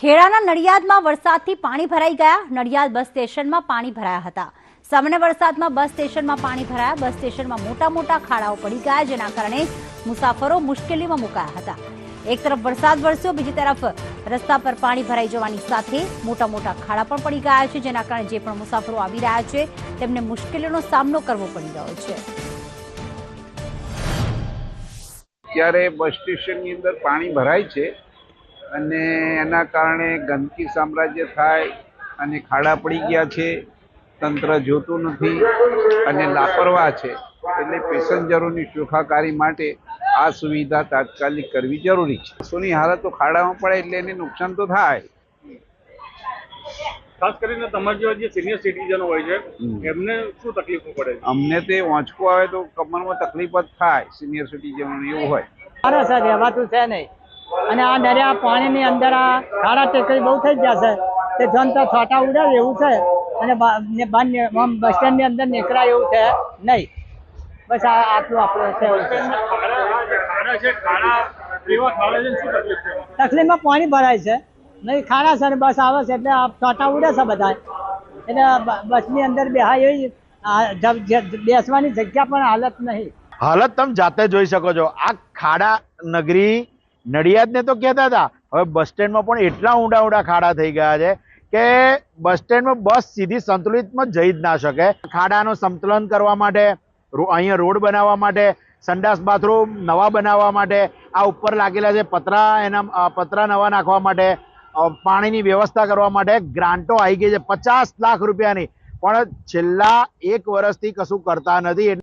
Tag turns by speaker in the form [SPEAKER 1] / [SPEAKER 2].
[SPEAKER 1] ખેડાના નડિયાદમાં વરસાદથી પાણી ભરાઈ ગયા. નડિયાદ બસ સ્ટેશનમાં પાણી ભરાયા હતા. સામાન્ય વરસાદમાં બસ સ્ટેશનમાં પાણી ભરાયા. બસ સ્ટેશનમાં મોટા મોટા ખાડાઓ પડી ગયા, જેના કારણે મુસાફરો મુશ્કેલીમાં મુકાયા હતા. એક તરફ વરસાદ વરસ્યો, બીજી તરફ રસ્તા પર પાણી ભરાઈ જવાની સાથે મોટા મોટા ખાડા પણ પડી ગયા છે, જેના કારણે જે પણ મુસાફરો આવી રહ્યા છે, તેમને મુશ્કેલીનો સામનો કરવો પડી રહ્યો છે.
[SPEAKER 2] ત્યારે બસ સ્ટેશનની અંદર પાણી ભરાય છે. અને એના કારણે ગંદકી સામ્રાજ્ય થાય અને ખાડા પડી ગયા છે તંત્ર જોતું નથી અને લાપરવાહ છે. એટલે પેસેન્જરોની સુખાકારી માટે આ સુવિધા તાત્કાલિક કરવી જરૂરી છે. સોની હાલત તો ખાડામાં પડે એટલે એને નુકસાન તો થાય.
[SPEAKER 3] ખાસ કરીને તમારા જેવા જે સિનિયર સિટીઝનો હોય છે એમને શું તકલીફો પડે
[SPEAKER 2] અમને તે વાંચકો આવે તો કમરમાં તકલીફ જ થાય સિનિયર સિટીઝનો એવું હોય.
[SPEAKER 4] મારા સાથે વાતું છે નહીં. અને આ દરિયા પાણીની અંદર આ ખાડા ટેકરી બહુ થઈ ગયા છે. તે તો છોટા ઉડે એવું છે અને બસ સ્ટેન્ડની અંદર નીકળાય એવું છે નહીં. બસ આ આટલું આપણું છે. તકલીફમાં પાણી ભરાય છે. નહીં ખાડા છે ને બસ આવે છે એટલે છોટા ઉડે છે બધા એટલે બસની અંદર બેહાય એવી બેસવાની જગ્યા પણ હાલત નહીં.
[SPEAKER 5] હાલત તમે જાતે જોઈ શકો છો. આ ખાડા નગરી નડિયાદને તો કહેતા હતા, હવે બસ સ્ટેન્ડમાં પણ એટલા ઊંડા ઊંડા ખાડા થઈ ગયા છે કે બસ સ્ટેન્ડમાં બસ સીધી સંતુલિતમાં જઈ જ ના શકે. ખાડાનું સંતુલન કરવા માટે અહીંયા રોડ બનાવવા માટે, સંડાસ બાથરૂમ નવા બનાવવા માટે, આ ઉપર લાગેલા છે પતરા એના પતરા નવા નાખવા માટે પાણીની વ્યવસ્થા કરવા માટે ગ્રાન્ટો આવી ગઈ છે પચાસ લાખ રૂપિયાની. પણ છેલ્લા એક વર્ષથી કશું કરતા નથી.